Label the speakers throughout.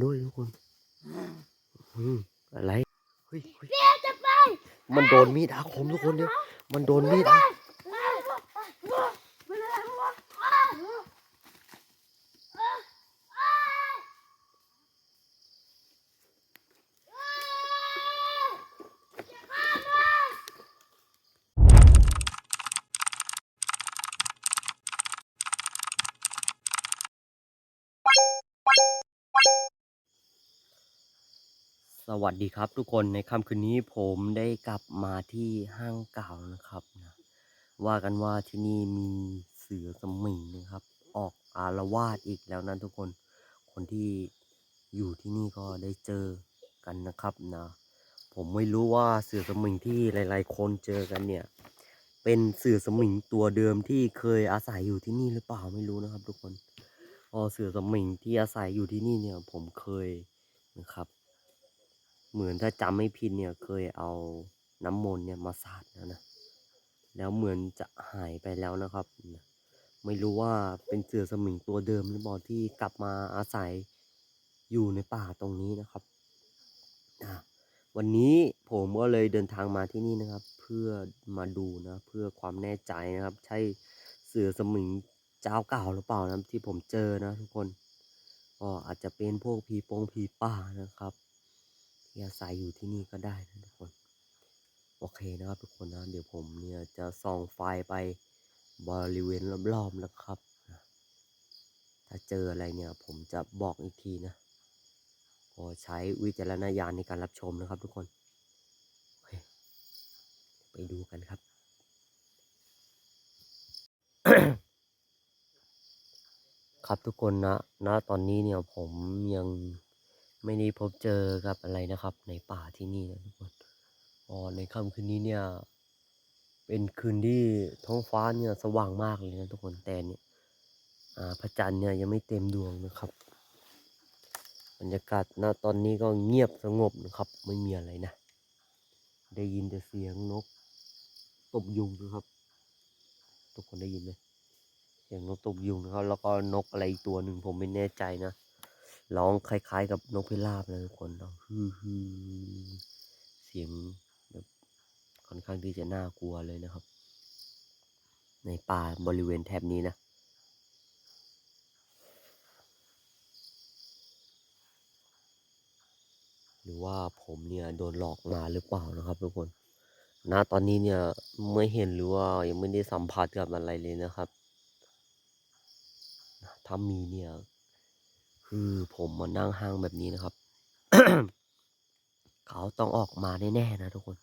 Speaker 1: ด้วยทุกคนอืมอะไรเฮ้ยเฮ้ย
Speaker 2: เรียกจะไป
Speaker 1: มันโดนมีดอาคมทุกคนเนี่ยมันโดนมีดอา
Speaker 2: เป็นอะไรวะ
Speaker 1: ส วัสดีครับทุกคนในค่ำคืนนี้ผมได้กลับมาที่ห้างเก่านะครับนะว่ากันว่าที่นี่มีเสือสมิงนะครับ ออกอารวาสอีกแล้วนะทุกคนคนที่อยู่ที่นี่ก็ได้เจอกันนะครับนะผมไม่รู้ว่าเสือสมิงที่หลาย ๆ คนเจอกันเนี่ย เป็นเสือสมิงตัวเดิมที่เคยอาศัยอยู่ที่นี่หรือเปล่าไม่รู้นะครับ ทุกคนพอเสือสมิงที่อาศัยอยู่ที่นี่เนี่ย ผมเคยนะครับ เหมือนถ้าจำไม่ผิดเนี่ยเคยเอาน้ำมนต์เนี่ยมาสาดนะนะ แล้วเหมือนจะหายไปแล้วนะครับ ไม่รู้ว่าเป็นเสือสมิงตัวเดิมหรือเปล่าที่กลับมาอาศัยอยู่ในป่าตรงนี้นะครับ วันนี้ผมก็เลยเดินทางมาที่นี่นะครับ เพื่อมาดูนะ เพื่อความแน่ใจนะครับ ใช่เสือสมิงเจ้าเก่าหรือเปล่านะที่ผมเจอนะทุกคนก็อาจจะเป็นพวกผีปงผีป่านะครับ ที่อาศัยอยู่ที่นี่ก็ได้นะทุกคน โอเคนะครับทุกคนนะเดี๋ยวผมเนี่ยจะส่องไฟไปบริเวณรอบๆนะครับ ถ้าเจออะไรเนี่ยผมจะบอกอีกทีนะก็ใช้วิจารณญาณในการรับชมนะครับทุกคน โอเค ไปดูกันครับ ครับทุกคนนะ ณ ตอนนี้เนี่ยผมยัง ไม่ได้พบเจอกับอะไรนะครับ ในป่าที่นี่นะทุกคนอ๋อในค่ำคืนนี้เนี่ย เป็นคืนที่ท้องฟ้าเนี่ยสว่างมากเลยนะทุกคนแต่เนี่ยอ่าพระจันทร์เนี่ยยังไม่เต็มดวงนะครับ บรรยากาศณตอนนี้ก็เงียบสงบนะครับ ไม่มีอะไรนะ ได้ยินแต่เสียงนกตบยุงนะครับ ทุกคนได้ยินไหมเสียงนกตบยุงนะครับ แล้วก็นกอะไรอีกตัวหนึ่งผมไม่แน่ใจนะ ร้องคล้ายๆ กับนกพิราบนะทุกคนร้องฮือฮือเสียงแบบค่อนข้างที่จะน่ากลัวเลยนะครับ ในป่าบริเวณแถบนี้นะหรือว่าผมเนี่ยโดนหลอกมาหรือเปล่านะครับทุกคนณตอนนี้เนี่ยไม่เห็นหรือว่ายังไม่ได้สัมผัสกับอะไรเลยนะครับ ถ้ามีเนี่ย คือผมมานั่งห้างแบบนี้นะครับ เขาต้องออกมาแน่ๆนะทุกคน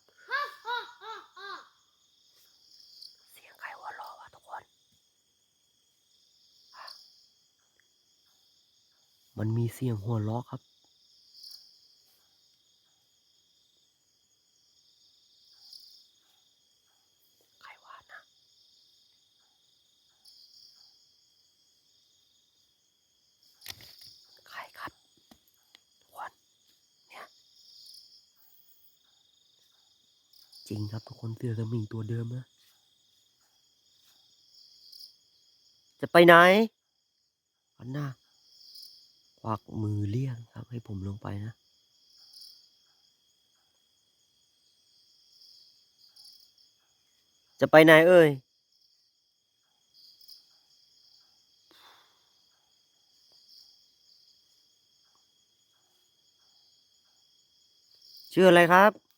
Speaker 1: เสียงใครหัวเราะวะทุกคน มันมีเสียงหัวเราะครับ ใครว่านะ ใครครับทุกคนเนี่ย จริง คนเสือสมิงตัวเดิมนะ จะไปไหนอันหน้าควักมือเรียกครับ ให้ผมลงไปนะจะไปไหนเอ่ย ชื่ออะไรครับ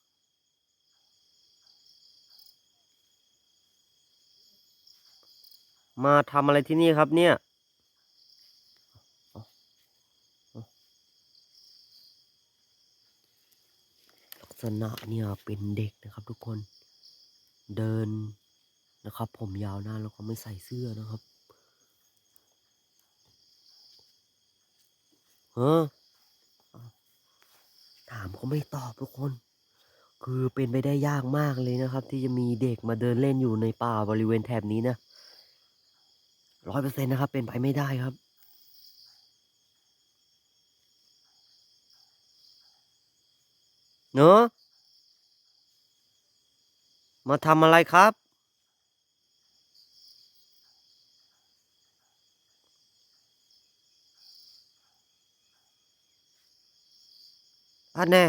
Speaker 1: มาทำอะไรที่นี่ครับเนี่ย ลักษณะเนี่ยเป็นเด็กนะครับทุกคน เดินนะครับ ผมยาวหน้าแล้วก็ไม่ใส่เสื้อนะครับเออถามก็ไม่ตอบทุกคน คือเป็นไปได้ยากมากเลยนะครับ ที่จะมีเด็กมาเดินเล่นอยู่ในป่าบริเวณแถบนี้นะ ร้อยเปอร์เซ็นต์นะครับ เป็นไปไม่ได้ครับ เนอะมาทำอะไรครับ อันแน่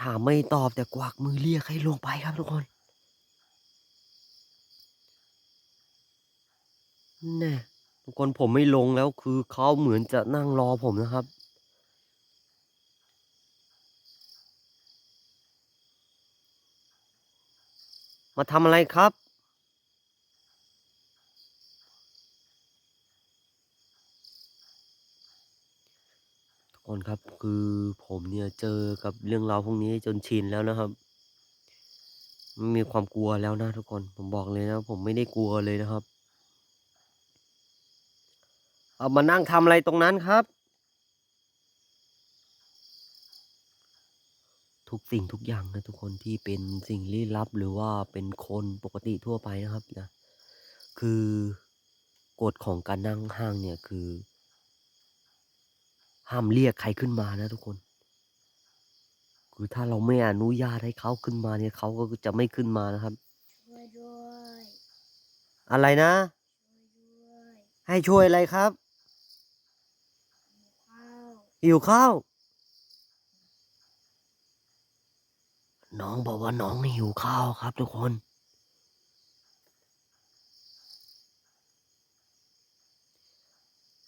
Speaker 1: ถามไม่ตอบแต่กวักมือเรียกให้ลงไปครับทุกคน แน่ทุกคนผมไม่ลงแล้วคือเขาเหมือนจะนั่งรอผมนะครับ มาทำอะไรครับทุกคนครับคือผมเนี่ยเจอกับเรื่องราวพวกนี้จนชินแล้วนะครับไม่มีความกลัวแล้วนะทุกคนผมบอกเลยนะ ผมไม่ได้กลัวเลยนะครับ เอามานั่งทำอะไรตรงนั้นครับ ทุกสิ่งทุกอย่างนะทุกคนที่เป็นสิ่งลี้ลับหรือว่าเป็นคนปกติทั่วไปนะครับนะ คือกฎของการนั่งห้างเนี่ยคือ ห้ามเรียกใครขึ้นมานะทุกคน คือถ้าเราไม่อนุญาตให้เขาขึ้นมาเนี่ยเขาก็จะไม่ขึ้นมานะครับ
Speaker 2: ช่วยด้วย
Speaker 1: อะไรนะ
Speaker 2: ช่วยด้วย
Speaker 1: ให้ช่วยอะไรครับ
Speaker 2: ข้าว
Speaker 1: หิวข้าว น้องบอกว่าน้องหิวข้าวครับทุกคน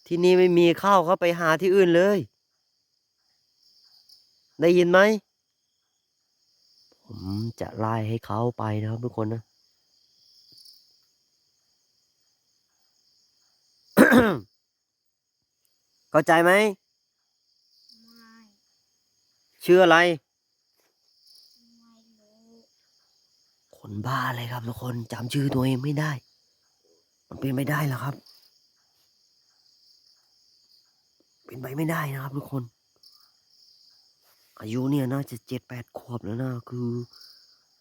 Speaker 1: ที่นี่ไม่มีข้าวเขาไปหาที่อื่นเลย ได้ยินไหม ผมจะไล่ให้เขาไปนะครับทุกคนนะเข้าใจไหม
Speaker 2: ไม่
Speaker 1: ชื่ออะไร
Speaker 2: ไม่รู้
Speaker 1: คนบ้าเลยครับทุกคนจำชื่อตัวเองไม่ได้ มันเป็นไม่ได้หรอครับ เป็นไปไม่ได้นะครับ ทุกคน อายุเนี่ยน่าจะเจ็ดแปดขวบแล้วนะคือ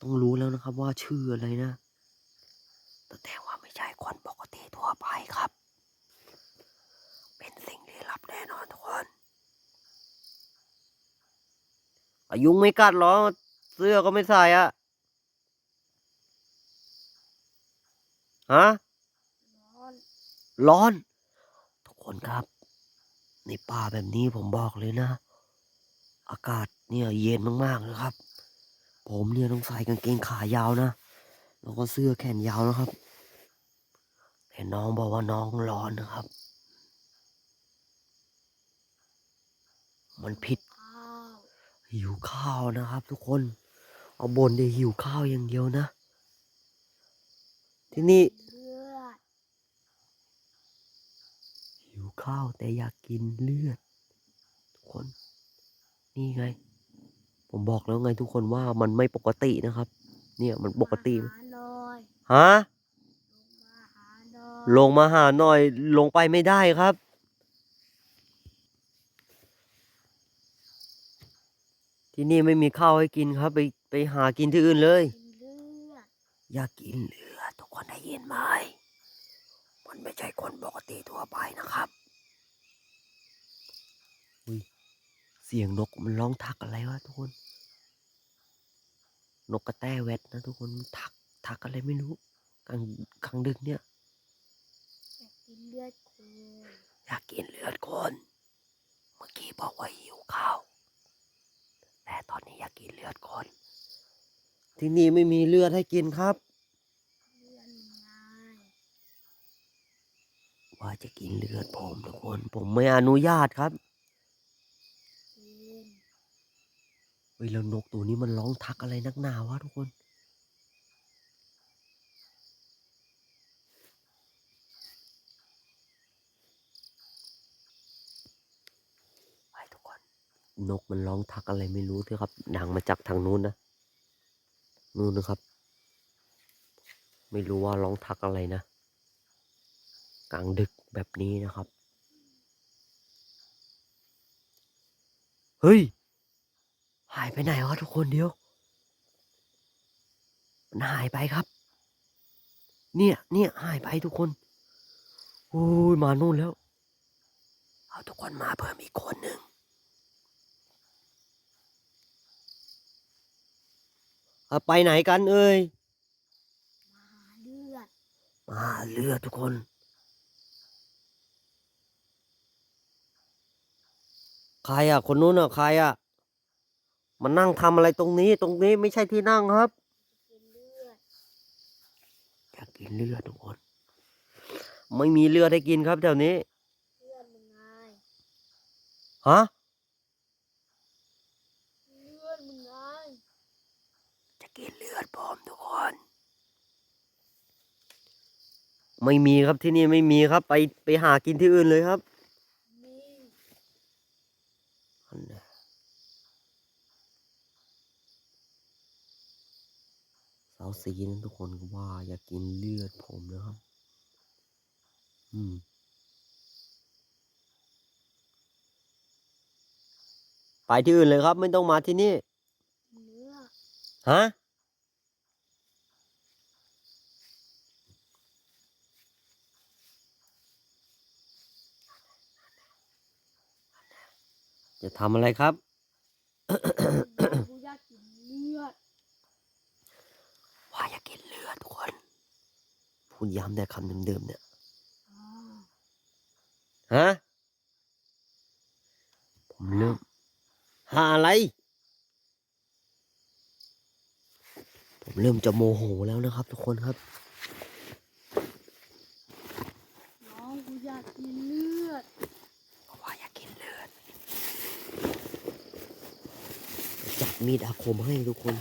Speaker 1: ต้องรู้แล้วนะครับ ว่าชื่ออะไรนะแต่แต่ว่าไม่ใช่คนปกติทั่วไปครับ เป็นสิ่งลี้ลับแน่นอนทุกคน อายุไม่กัดหรอ เสื้อก็ไม่ใส่อะฮะ
Speaker 2: ร้อน
Speaker 1: ร้อน ทุกคนครับ ในป่าแบบนี้ผมบอกเลยนะ อากาศเนี่ยเย็นมากๆนะครับ ผมเนี่ยต้องใส่กางเกงขายาวนะ แล้วก็เสื้อแขนยาวนะครับ เห็นน้องบอกว่าน้องร้อนนะครับ มันผิด
Speaker 2: ข้าว
Speaker 1: หิวข้าวนะครับ ทุกคน เอาบนเดียหิวข้าวอย่างเดียวนะ ที่นี่
Speaker 2: เลือด
Speaker 1: หิวข้าวแต่อยากกินเลือด ทุกคน นี่ไง ผมบอกแล้วไงทุกคนว่ามันไม่ปกตินะครับ เนี่ยมันปกติ
Speaker 2: มาหาหน่อย
Speaker 1: ฮะ
Speaker 2: ลงมาหาหน่อย
Speaker 1: ลงมาหาหน่อยลงไปไม่ได้ครับ ที่นี่ไม่มีข้าวให้กินครับไปไปหากินที่อื่นเลย
Speaker 2: กินเลือด
Speaker 1: อยากกินเลือดทุกคนได้ยินไหมมันไม่ใช่คนปกติทั่วไปนะครับอุ้ยเสียงนกมันร้องทักอะไรวะทุกคน นกกระแต้แวดนะทุกคนมันทักทักอะไรไม่รู้กลางกลางดึกเนี่ย
Speaker 2: อยากกินเลือดคน
Speaker 1: อยากกินเลือดคน เมื่อกี้บอกว่าหิวข้าวแต่ตอนนี้อยากกินเลือดคน ที่นี่ไม่มีเลือดให้กินครับ
Speaker 2: เลือดง่าย
Speaker 1: ว่าจะกินเลือดผมทุกคน ผมไม่อนุญาตครับ
Speaker 2: กิน
Speaker 1: เฮ้ยแล้วนกตัวนี้มันร้องทักอะไรนักหนาวะทุกคน ไปทุกคน นกมันร้องทักอะไรไม่รู้เถอะครับ ดังมาจากทางนู้นนะ นู่นนะครับ ไม่รู้ว่าร้องทักอะไรนะ กลางดึกแบบนี้นะครับ เฮ้ย หายไปไหนวะทุกคนเดียว มันหายไปครับ เนี่ย เนี่ยหายไปทุกคนโอ้ยมานู่นแล้ว เอาทุกคนมาเพิ่มอีกคนหนึ่ง เอาไปไหนกันเอ่ย
Speaker 2: มาหาเลือด
Speaker 1: มาเลือดทุกคนเรอะ คนนู้นอะใครอะมานั่งทำอะไรตรงนี้ ตรงนี้ไม่ใช่ที่นั่งครับ
Speaker 2: กินเลือด
Speaker 1: อยากกินเลือดทุกคน ไม่มีเลือดให้กินครับแถวนี้
Speaker 2: เลือดมึงไง
Speaker 1: ฮะ
Speaker 2: เลือดมึงไง
Speaker 1: จะ กินเลือดผมทุกคน ไม่มีครับที่นี่ไม่มีครับ ไปไปหากินที่อื่นเลยครับ
Speaker 2: มี
Speaker 1: อันน่ะสาวสีนั้นทุกคนก็ว่าอยากกินเลือดผมนะครับ อืมไปที่อื่นเลยครับ ไม่ต้องมาที่นี่
Speaker 2: เนื้อ
Speaker 1: ฮะ จะทำอะไรครับ
Speaker 2: กูอยากกินเลือด
Speaker 1: ว่าอยากกินเลือดทุกคนพูดย้ำแต่คำเดิมๆเนี่ย
Speaker 2: อ๋อ
Speaker 1: ฮะ ผมเริ่ม หาอะไร ผมเริ่มจะโมโหแล้วนะครับทุกคนครับ
Speaker 2: น้องกูอยากกินเลือด
Speaker 1: ว่าอยากกินเลือด จับ มีดอาคมให้ทุกคน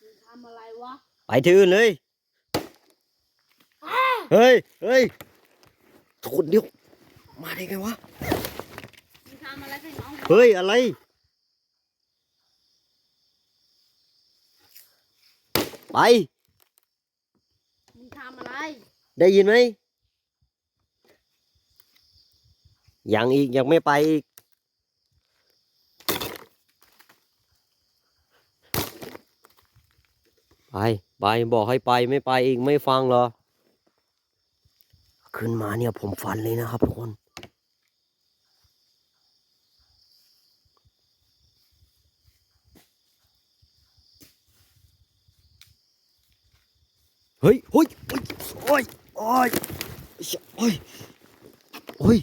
Speaker 2: มึงทำอะไรวะ
Speaker 1: ไปที่อื่นเลย เฮ้ย เฮ้ยทุกคนเดี๋ยว มาได้ไงวะ
Speaker 2: มึงทำอะไรใส่น้องกู
Speaker 1: เฮ้ย อะไร ไป
Speaker 2: มึงทำอะไร
Speaker 1: ได้ยินไหมยังอีก ยังไม่ไปอีก ไป ไปบอกให้ไปไม่ไปอีกไม่ฟังเหรอ ขึ้นมาเนี่ยผมฟันเลยนะครับทุกคนเฮ้ยเฮ้ยเฮ้ยโอ้ย อ้ยโอ้ยโอ้ย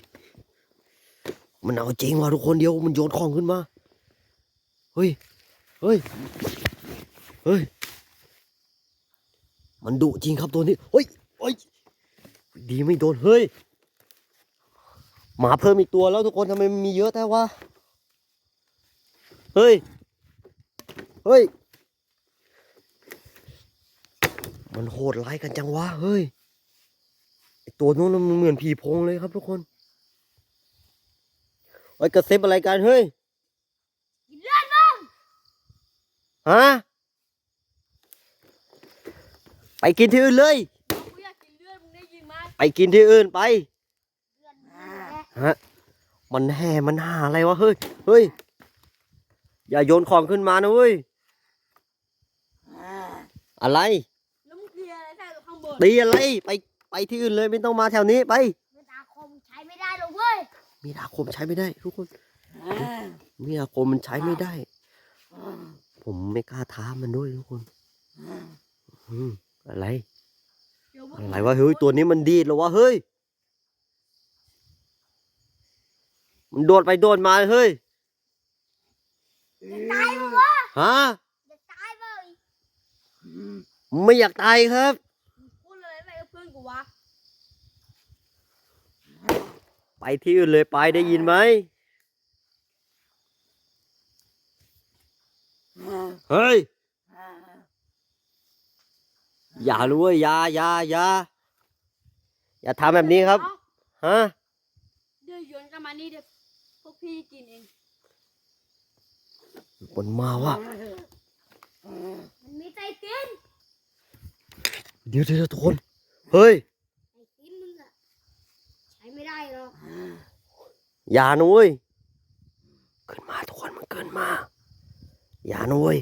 Speaker 1: มันเอาจริงว่ะทุกคนเดียวมันโยนของขึ้นมา เฮ้ย เฮ้ย เฮ้ย มันดุจริงครับตัวนี้ เฮ้ยเฮ้ย ดีไม่โดน เฮ้ย หมาเพิ่มอีกตัวแล้วทุกคนทำไมมันมีเยอะแต่ว่า เฮ้ย เฮ้ย มันโหดร้ายกันจังวะ เฮ้ย ตัวนู้นมันเหมือนผีโพงเลยครับทุกคนไอ้ยกระเซบอะไรกันเฮ้ย
Speaker 2: กินเลือดมึง
Speaker 1: ฮะไปกินที่อื่นเลย
Speaker 2: น้องกูอยากกินเลือดมึงได้ยินไหม
Speaker 1: ไปกินที่อื่นไป
Speaker 2: เลือดมึงแหละ
Speaker 1: มันแห่มันหาอะไรวะเฮ้ยเฮ้ยอย่าโยนของขึ้นมานะเว้ยอะไร
Speaker 2: แล้วมึงเกลียอะไรใส่ข้างบน
Speaker 1: ตีอะไรไป ไปที่อื่นเลยไม่ต้องมาแถวนี้ไป
Speaker 2: เลือดอาคมใช้ไม่ได้หรอกเว้ย
Speaker 1: มีดอาคมใช้ไม่ได้ ทุกคน มีดอาคมมันใช้ไม่ได้ ผมไม่กล้าท้ามันด้วยทุกคนอืมอะไร
Speaker 2: เดี๋ยวมึง
Speaker 1: อะไรวะเฮ้ยตัวนี้มันดีดเหรอวะเฮ้ย มันโดดไปโดดมาเฮ้ย
Speaker 2: จะตายมึงวะ
Speaker 1: ฮะ
Speaker 2: จะตายเว้ย
Speaker 1: ไม่อยากตายครับ
Speaker 2: มึงพูดอะไรไปกับเพื่อนกูวะ
Speaker 1: ไปที่อื่นเลยไปได้ยินไหมเฮ้ยอย่ารู้เว้ยอย่าอย่าอย่าอย่าทำแบบนี้ครับฮะ
Speaker 2: เดี๋ยวโยนกลันมานี่เดี๋ยวพวกพี่กินเอง
Speaker 1: บนมาว่ะ
Speaker 2: มันมีไส้ติน
Speaker 1: เดี๋ยวเดี๋ยวทุกคน เฮ้ย
Speaker 2: ไส้ตินมึงอะใช้ไม่ได้หรอก
Speaker 1: อย่านะเว้ยขึ้นมาทุกคนมันเกินมา อย่านะเว้ย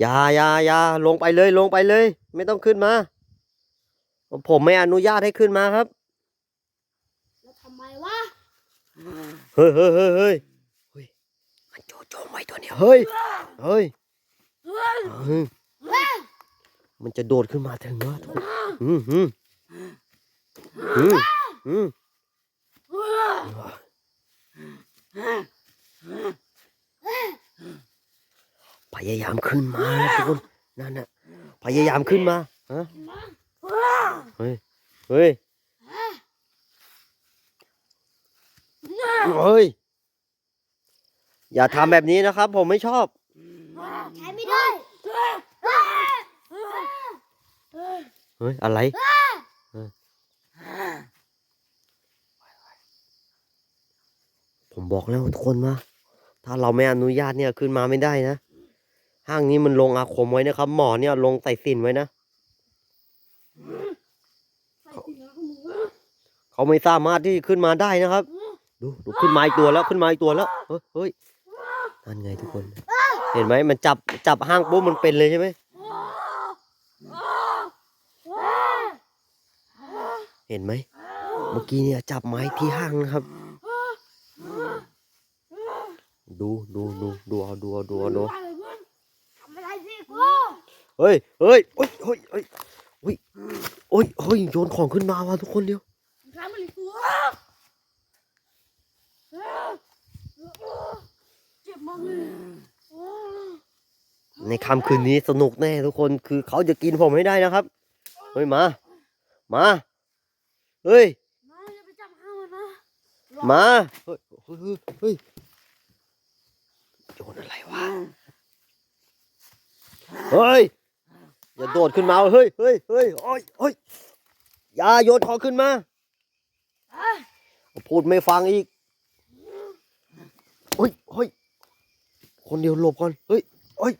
Speaker 1: อย่าอย่าอย่าลงไปเลยลงไปเลย ไม่ต้องขึ้นมา ผมไม่อนุญาตให้ขึ้นมาครับ
Speaker 2: แล้วทำไมวะ
Speaker 1: เฮ้ยเฮ้ยเฮ้ยเฮ้ยเฮ้ยมันโจโจงไว้ตัวเนี้ยเฮ้ยเฮ้ย
Speaker 2: เฮ้ย
Speaker 1: เฮ้ยมันจะโดดขึ้นมาถึงวะทุกคนอืมอืมอืมอืม พยายามขึ้นมานะทุกคนนั่นน่ะพยายามขึ้นมาฮะเฮ้ยเฮ้ยเฮ้ยอย่าทำแบบนี้นะครับ ผมไม่ชอบ
Speaker 3: ใช้ไม่ได้
Speaker 1: เฮ้ยอะไรเออผม บอกแล้วทุกคนว่าถ้าเราไม่อนุญาตเนี่ยขึ้นมาไม่ได้นะห้างนี้มันลงอาคมไว้นะครับ หมอเนี่ยลงใส่สินไว้นะเขาไม่สามารถที่ขึ้นมาได้นะครับ ดูดูขึ้นมาอีกตัวแล้วขึ้นมาอีกตัวแล้วเฮ้ยเฮ้ยนั่นไงทุกคน เห็นไหมมันจับจับห้างปุ๊บมันเป็นเลยใช่ไหมเห็นไหมเมื่อกี้เนี่ยจับไม้ที่ห้างนะครับ ดูดูดูดูเอาดูเอาดูเอาดูเฮ้ยเฮ้ยโอ้ยโอ้ยโอ้ยโอ้ยโอ้ยโอ้ยโยนของขึ้นมาว่ะทุกคนเร็
Speaker 2: ว
Speaker 1: ในค่ำคืนนี้สนุกแน่ทุกคนคือเขาจะกินผมให้ได้นะครับ เฮ้ยมา มา เฮ้ย
Speaker 2: มา
Speaker 1: เฮ้ยเฮ้ย โยนอะไรวะ เฮ้ย อย่าโดดขึ้นมา เฮ้ยเฮ้ยเฮ้ยโอ้ยโอ้ยอย่าโยนของขึ้นมา พูดไม่ฟังอีกเฮ้ยเฮ้ยคนเดียวหลบก่อน เฮ้ยเฮ้ย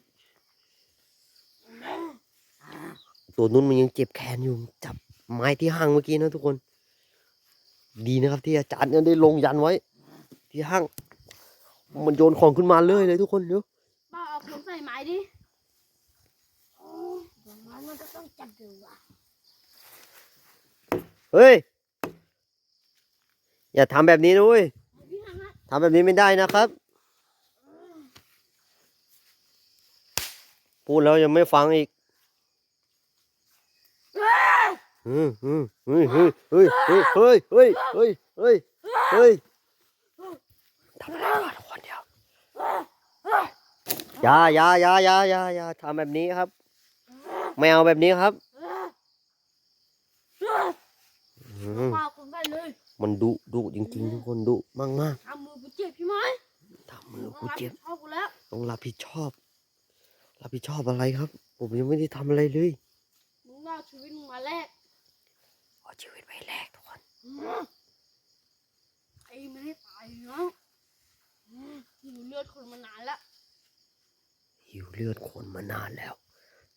Speaker 1: ตัวนู้นมันยังเจ็บแขนอยู่ จับไม้ที่ห้างเมื่อกี้นะทุกคน ดีนะครับที่อาจารย์เนี่ยได้ลงยันไว้ ที่ห้าง มันโยนของขึ้นมาเลยเลยทุกคนเดี๋ยว
Speaker 2: ป้าเอาของใส่ไม้ดิ
Speaker 3: มันมันก็ต้องจับดูว่ะ
Speaker 1: เฮ้ย อย่าทำแบบนี้นะเว้ย
Speaker 2: พี่ทำนะ
Speaker 1: ทำแบบนี้ไม่ได้นะครับ พูดแล้วยังไม่ฟังอีกอืมอืมเฮ้ยเฮ้ยเฮ้ยเฮ้ยเฮ้ยเฮ้ยเฮ้ยเฮ้ยเฮ้ยทำอะไรวะทุกคนเดียว อย่าอย่าอย่าอย่าอย่าอย่าทำแบบนี้ครับ ไม่เอาแบบนี้ครับอืม
Speaker 2: ป้าเอาของใส่เลย
Speaker 1: มันดุดุจริงๆทุกคนดุมากมาก
Speaker 2: ทำมือกูเจ็บใช่ไหม
Speaker 1: ๆทำมือกูเจ็บ
Speaker 2: ชอบกูแล้ว
Speaker 1: ต้องรับผิดชอบ รับผิดชอบอะไรครับ ผมยังไม่ได้ทำอะไรเลย
Speaker 2: มึงเอาชีวิตมึงมาแลก
Speaker 1: เอาชีวิตไว้แลกทุกคน
Speaker 2: ไอ้ไม่ให้ตายเนาะหิวเลือดคนมานานแล้ว
Speaker 1: หิวเลือดคนมานานแล้ว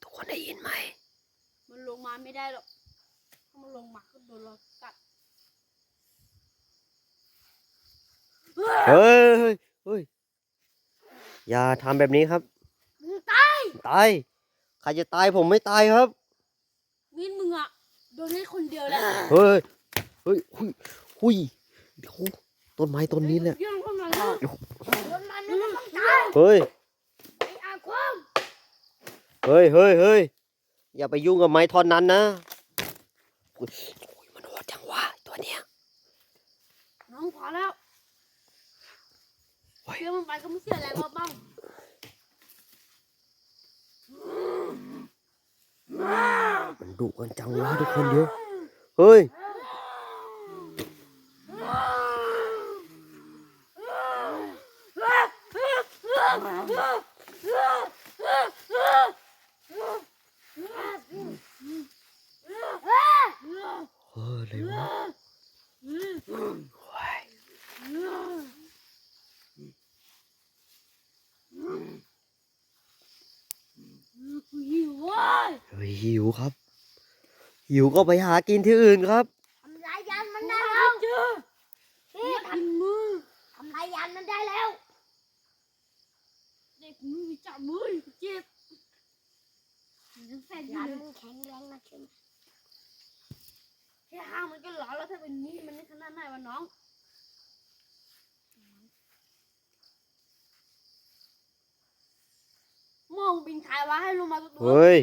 Speaker 1: ทุกคนได้ยินไหม
Speaker 2: มันลงมาไม่ได้หรอก ถ้ามันลงมาก็โดนเรากัด
Speaker 1: เฮ้ยเฮ้ยเฮ้ยอย่าทำแบบนี้ครับ
Speaker 2: มึงตาย
Speaker 1: ตาย ใครจะตายผมไม่ตายครับ
Speaker 2: มีดมึงอะโดนให้คนเดียวแล้ว
Speaker 1: เฮ้ย เฮ้ยหุยหุยเดี๋ยวต้นไม้ต้นนี้แหละ
Speaker 2: เรื่องคนนั้นแล้ว
Speaker 3: คนมันมันก็ต้องตาย
Speaker 1: เฮ้ย
Speaker 3: ไอ้อาความ
Speaker 1: เฮ้ยเฮ้ยเฮ้ยอย่าไปยุ่งกับไม้ท่อนนั้นนะอุ๊ยอุ๊ยมันโหดจังวะตัวเนี้ย
Speaker 2: น้องพอแล้ว
Speaker 1: โอ้ย
Speaker 2: เรื่องมันไปก็ไม่เสียแรงเราบ้าง
Speaker 1: มันดุกันจังวะทุกคนเดียวเฮ้ย เอะไรวะโอ้ย
Speaker 2: กูหิวเว้ย
Speaker 1: เฮ้ยหิวครับ หิวก็ไปหากินที่อื่นครับ
Speaker 3: ทำลายยันมันได้แล้ว
Speaker 2: เจอ
Speaker 3: พี่
Speaker 2: อยากกินมือ
Speaker 3: ทำลายยันมันได้แล้ว
Speaker 2: เด็กมือมีจับมือกูเจ็บยังแฝงอ
Speaker 3: ยั
Speaker 2: ยู่
Speaker 3: น
Speaker 2: เลย
Speaker 3: มันแข็งแรงนะใช่ไหม
Speaker 2: แค่ห้างมันก็ร้อนแล้วถ้าเป็นนี่มันไม่ขนาดไหนวะน้อง มองบินขายวะให้ลงมาตัวตัว
Speaker 1: เฮ้ย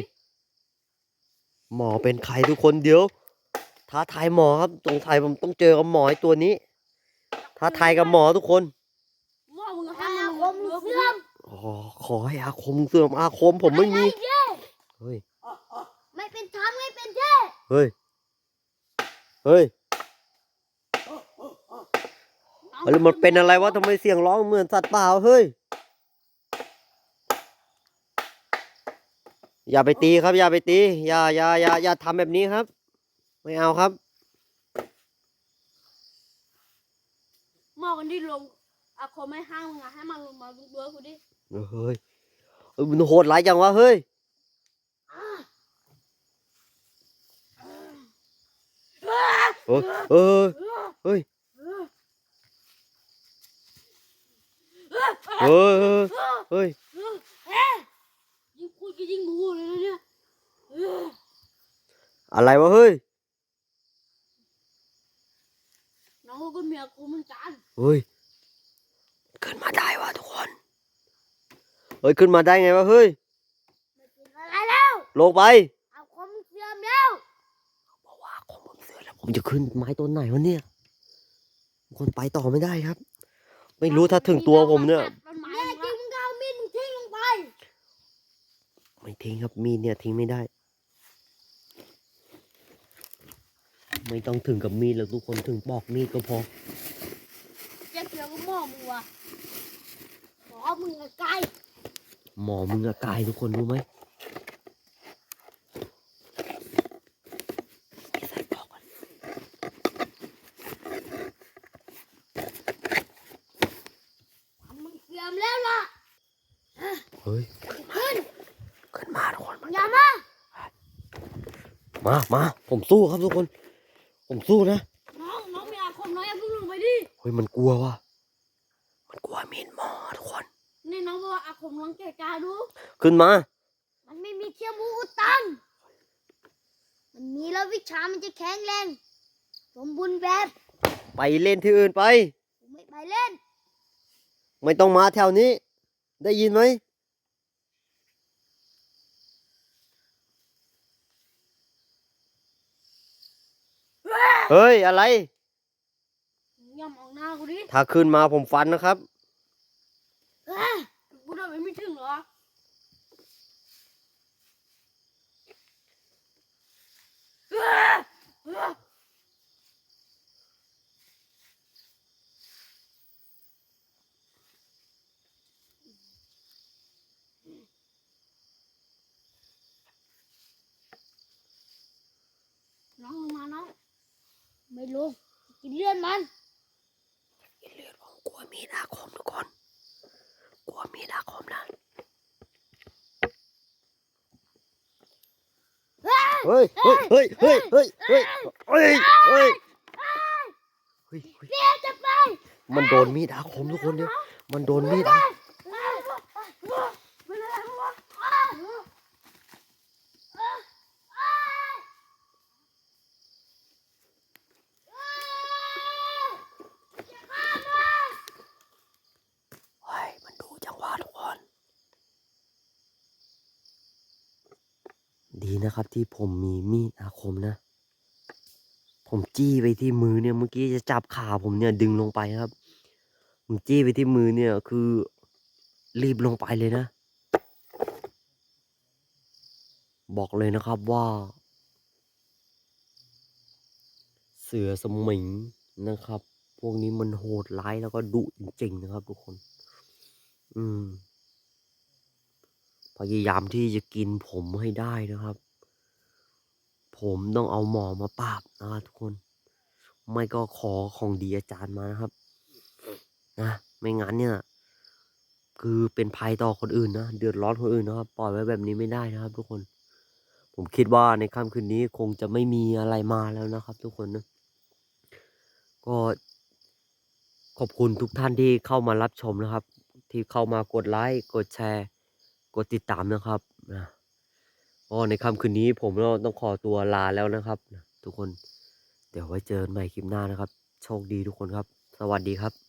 Speaker 1: หมอเป็นใครทุกคนเดี๋ยว ท้าทายหมอครับสงสัยผมต้องเจอกับหมอไอ้ตัวนี้ ท้าทายกับหมอทุกคน
Speaker 2: หม้อมึงอะ
Speaker 3: อา
Speaker 2: ห้าม
Speaker 3: ค
Speaker 2: มึง
Speaker 3: ม
Speaker 2: เหลือกู
Speaker 3: เสื่อม
Speaker 1: อ๋อขอให้อาคมเสื่อมอาคมผมไม่มี
Speaker 3: เย้
Speaker 1: เฮ้ย
Speaker 3: ไม่เป็นธรรมไม่เป็นเท่
Speaker 1: เฮ้ย เฮ้ยแล้วมันเป็นอะไรวะทำไมเสียงร้องเหมือนสัตว์ป่าเฮ้ย อย่าไปตีครับ อย่าไปตี อย่าอย่าอย่าอย่าทำแบบนี้ครับ ไม่เอาครับ
Speaker 2: หม้อกันที่ลงอาคมไม่ห้ามมึงอะให้มันลงมาเหลือกูดิ
Speaker 1: เฮ้ยเอ้ยมันโหดร้ายจังวะเฮ้ยเฮ้ยเฮ้ยเฮ้ยเฮ้ยเฮ้ย
Speaker 2: ยิ่ง พูดก็ยิ่งโมูเลยนะเนี่ย
Speaker 1: อะไรวะเฮ้ย
Speaker 2: น้องก็เมียกูเหมือนกัน
Speaker 1: เฮ้ย ขึ้นมาได้วะทุกคน เฮ้ย ขึ้นมาได้ไงวะเฮ้ย
Speaker 3: ไม่เป็นอะไรแล้ว
Speaker 1: ลงไป
Speaker 3: อาคมเสื่อมแล้ว
Speaker 1: บอกว่าของผมเสือแล้วผมจะขึ้นไม้ต้นไหนวะเนี่ยคนไปต่อไม่ได้ครับ ไม่รู้ถ้าถึงตัวผมเนี่ย
Speaker 2: ต้นไม้
Speaker 3: แน่
Speaker 2: มึง
Speaker 3: จริ
Speaker 2: ละ
Speaker 3: งมึงก็เอามีดมึงทิ้งลงไป
Speaker 1: ไม่ทิ้งครับมีดเนี่ยทิ้งไม่ได้ ไม่ต้องถึงกับมีดแล้วทุกคนถึงปอกมีดก็พอ
Speaker 2: แจ็คเสือก็หม้อมึงว่ะ
Speaker 3: ขอมึงอะไกล
Speaker 1: หมอมึงอะกายทุกคนรู้ไหมใส่ปอกก่อน
Speaker 3: มึงเสื่อมแล้วล่ะ
Speaker 1: เฮ้ย
Speaker 3: ขึ้น
Speaker 1: ขึ้นมาทุกคน
Speaker 3: อย่ามา
Speaker 1: มามาผมสู้ครับทุกคน ผมสู้นะ
Speaker 2: น้องน้องมีอาคมน้องอย่าเพิ่งลงไปดิ
Speaker 1: เฮ้ยมันกลัวว่ะ มันกลัวมีดหมอทุกคน
Speaker 2: นี่น้องบอกว่าอาคมลองแก่กาดู
Speaker 1: ขึ้นมา
Speaker 3: มันไม่มีเทียมมูอุดตัน มันมีแล้ววิชามันจะแข็งแรง สมบูรณ์แบบ
Speaker 1: ไปเล่นที่อื่นไป
Speaker 3: ผมไม่ไปเล่น
Speaker 1: ไม่ต้องมาแถวนี้ ได้ยินไหม เฮ้ย อะไร
Speaker 2: อย่ามองหน้ากูดิ
Speaker 1: ถ้าขึ้นมาผมฟันนะครับ
Speaker 2: กูเดินไปไม่ถึงเหรอน้องลงมาน้อง
Speaker 3: ไม่ลงกินเลือดมัน
Speaker 1: เลือดผมกลัวมีดอาคมทุกคนกลัวมีดอาคมนะเฮ้ยเฮ้ยเฮ้ยเฮ้ยเฮ้ยเฮ้ยเฮ้ยเฮ้ยเฮ้ย
Speaker 3: เรียจะไป
Speaker 1: มันโดนมีดอาคมทุกคนเนี่ยมันโดนมีดอา
Speaker 2: เป็นอะไรวะ
Speaker 1: เฮ้ย มันดูจังหวะทุกคน ดี นะครับ ที่ผมมีมีดอาคมนะ ผมจี้ไปที่มือเนี่ยเมื่อกี้จะจับขาผมเนี่ยดึงลงไปครับ ผมจี้ไปที่มือเนี่ยคือรีบลงไปเลยนะ บอกเลยนะครับว่า เสือสมิงนะครับ พวกนี้มันโหดร้ายแล้วก็ดุจริงๆนะครับทุกคน อืมพยายามที่จะกินผมให้ได้นะครับ ผมต้องเอาหมอมาปราบนะครับทุกคน ไม่ก็ขอของดีอาจารย์มานะครับ นะไม่งั้นเนี่ย คือเป็นภัยต่อคนอื่นนะเดือดร้อนคนอื่นนะครับ ปล่อยไว้แบบนี้ไม่ได้นะครับ ทุกคน ผมคิดว่าในค่ำคืนนี้คงจะไม่มีอะไรมาแล้วนะครับ ทุกคนนะก็ขอบคุณทุกท่านที่เข้ามารับชมนะครับ ที่เข้ามากดไลค์กดแชร์ กดติดตามนะครับนะ ก็ในค่ำคืนนี้ผมก็ต้องขอตัวลาแล้วนะครับ ทุกคน เดี๋ยวไว้เจอกันใหม่คลิปหน้านะครับ โชคดีทุกคนครับ สวัสดีครับ